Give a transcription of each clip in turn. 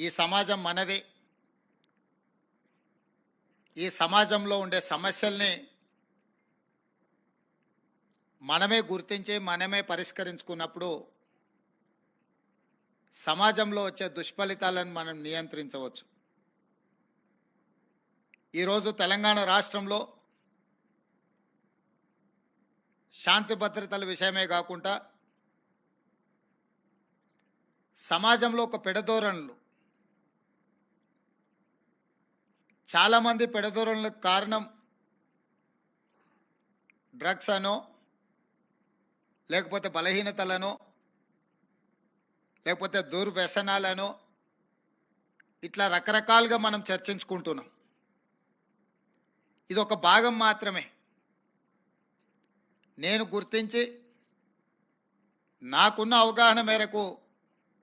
ఈ సమాజం మనదే. ఈ సమాజంలో ఉండే సమస్యల్ని మనమే గుర్తించి మనమే పరిష్కరించుకున్నప్పుడు సమాజంలో వచ్చే దుష్ఫలితాలను మనం నియంత్రించవచ్చు. ఈరోజు తెలంగాణ రాష్ట్రంలో శాంతి భద్రతల విషయమే కాకుండా సమాజంలో ఒక పెడధోరణులు చాలామంది పెడధోరణులకు కారణం డ్రగ్స్ అనో లేకపోతే బలహీనతలను లేకపోతే దుర్వ్యసనాలను ఇట్లా రకరకాలుగా మనం చర్చించుకుంటున్నాం. ఇది ఒక భాగం మాత్రమే. నేను గుర్తించి నాకున్న అవగాహన మేరకు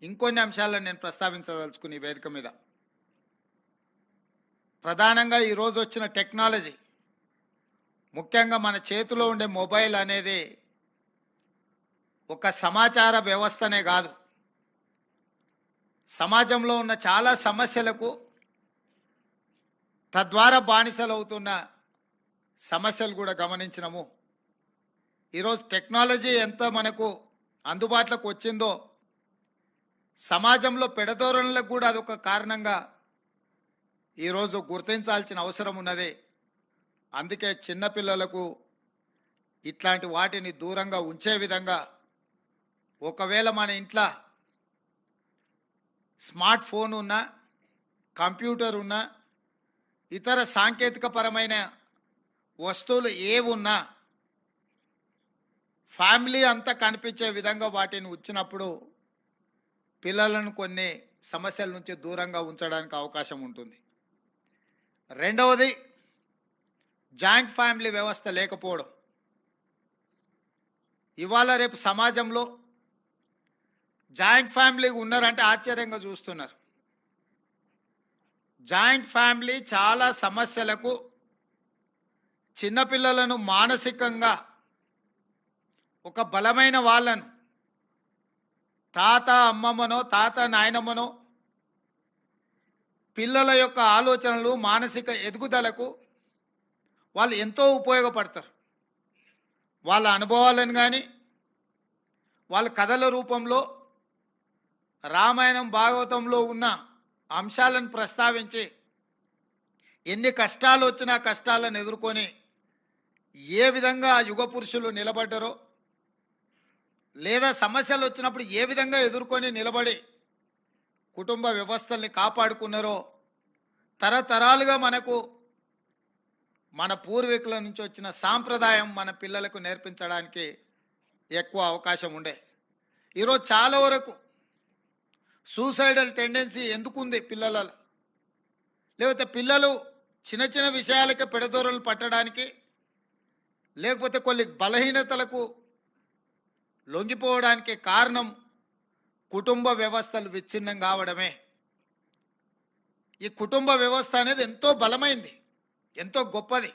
ఇంకొన్ని అంశాలను నేను ప్రస్తావించదలుచుకుని వేదిక మీద. ప్రధానంగా ఈరోజు వచ్చిన టెక్నాలజీ ముఖ్యంగా మన చేతిలో ఉండే మొబైల్ అనేది ఒక సమాచార వ్యవస్థనే కాదు. సమాజంలో ఉన్న చాలా సమస్యలకు తద్వారా బానిసలవుతున్న సమస్యలు కూడా గమనించినము. ఈరోజు టెక్నాలజీ ఎంత మనకు అందుబాటులోకి వచ్చిందో సమాజంలో పెడధోరణులకు కూడా అదొక కారణంగా ఈరోజు గుర్తించాల్సిన అవసరం ఉన్నది. అందుకే చిన్నపిల్లలకు ఇట్లాంటి వాటిని దూరంగా ఉంచే విధంగా ఒకవేళ మన ఇంట్లో స్మార్ట్ ఫోన్ ఉన్నా కంప్యూటర్ ఉన్నా ఇతర సాంకేతికపరమైన వస్తువులు ఏవున్నా ఉన్నా ఫ్యామిలీ అంతా కనిపించే విధంగా వాటిని ఉంచినప్పుడు పిల్లలను కొన్ని సమస్యల నుంచి దూరంగా ఉంచడానికి అవకాశం ఉంటుంది. రెండవది జాయింట్ ఫ్యామిలీ వ్యవస్థ లేకపోవడం. ఇవాళ రేపు సమాజంలో జాయింట్ ఫ్యామిలీ ఉన్నారంటే ఆశ్చర్యంగా చూస్తున్నారు. జాయింట్ ఫ్యామిలీ చాలా సమస్యలకు చిన్నపిల్లలను మానసికంగా ఒక బలమైన వాళ్ళను తాత అమ్మమ్మనో తాత నాయనమ్మనో పిల్లల యొక్క ఆలోచనలు మానసిక ఎదుగుదలకు వాళ్ళు ఎంతో ఉపయోగపడతారు. వాళ్ళ అనుభవాలను కానీ వాళ్ళ కథల రూపంలో రామాయణం భాగవతంలో ఉన్న అంశాలను ప్రస్తావించి ఎన్ని కష్టాలు వచ్చినా కష్టాలను ఎదుర్కొని ఏ విధంగా యుగ పురుషులు నిలబడ్డరో లేదా సమస్యలు వచ్చినప్పుడు ఏ విధంగా ఎదుర్కొని నిలబడి కుటుంబ వ్యవస్థల్ని కాపాడుకున్నారో తరతరాలుగా మనకు మన పూర్వీకుల నుంచి వచ్చిన సాంప్రదాయం మన పిల్లలకు నేర్పించడానికి ఎక్కువ అవకాశం ఉండే. ఈరోజు చాలా వరకు సూసైడల్ టెండెన్సీ ఎందుకుంది పిల్లలలో? లేకపోతే పిల్లలు చిన్న చిన్న విషయాలకి పెడదోరలు పట్టడానికి లేకపోతే కొన్ని బలహీనతలకు లొంగిపోవడానికి కారణం కుటుంబ వ్యవస్థలు విచ్ఛిన్నం కావడమే. ఈ కుటుంబ వ్యవస్థ అనేది ఎంతో బలమైంది ఎంతో గొప్పది.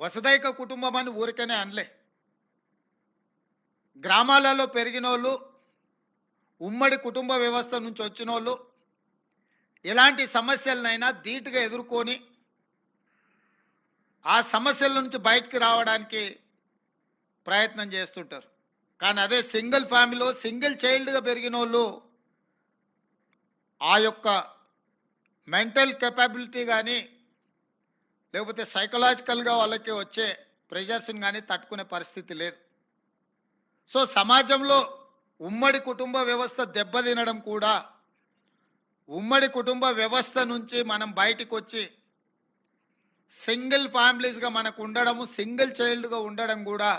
వసుదైక కుటుంబం అని ఊరికనే అనలే. గ్రామాలలో పెరిగిన వాళ్ళు ఉమ్మడి కుటుంబ వ్యవస్థ నుంచి వచ్చిన వాళ్ళు ఎలాంటి సమస్యలనైనా ధీటుగా ఎదుర్కొని ఆ సమస్యల నుంచి బయటికి రావడానికి ప్రయత్నం చేస్తుంటారు. కానీ అదే సింగిల్ ఫ్యామిలీలో సింగిల్ చైల్డ్గా పెరిగిన వాళ్ళు ఆ యొక్క మెంటల్ కెపాబిలిటీ కానీ లేకపోతే సైకలాజికల్గా వాళ్ళకి వచ్చే ప్రెషర్స్ని కానీ తట్టుకునే పరిస్థితి లేదు. సో సమాజంలో ఉమ్మడి కుటుంబ వ్యవస్థ దెబ్బతినడం కూడా ఉమ్మడి కుటుంబ వ్యవస్థ నుంచి మనం బయటకు వచ్చి సింగిల్ ఫ్యామిలీస్గా మనకు ఉండడము సింగిల్ చైల్డ్గా ఉండడం కూడా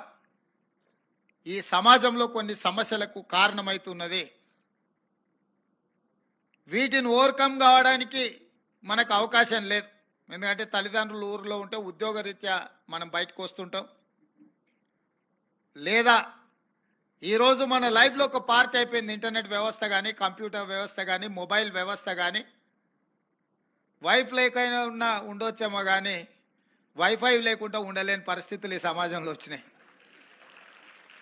ఈ సమాజంలో కొన్ని సమస్యలకు కారణమవుతున్నది వీటిని ఓవర్కమ్ కావడానికి మనకు అవకాశం లేదు. ఎందుకంటే తల్లిదండ్రులు ఊరిలో ఉంటే ఉద్యోగరీత్యా మనం బయటకు వస్తుంటాం. లేదా ఈరోజు మన లైఫ్లో ఒక పార్ట్ అయిపోయింది. ఇంటర్నెట్ వ్యవస్థ కానీ కంప్యూటర్ వ్యవస్థ కానీ మొబైల్ వ్యవస్థ కానీ వైఫ్ లేకైనా ఉన్న ఉండొచ్చేమో కానీ వైఫై లేకుండా ఉండలేని పరిస్థితులు ఈ సమాజంలో వచ్చినాయి.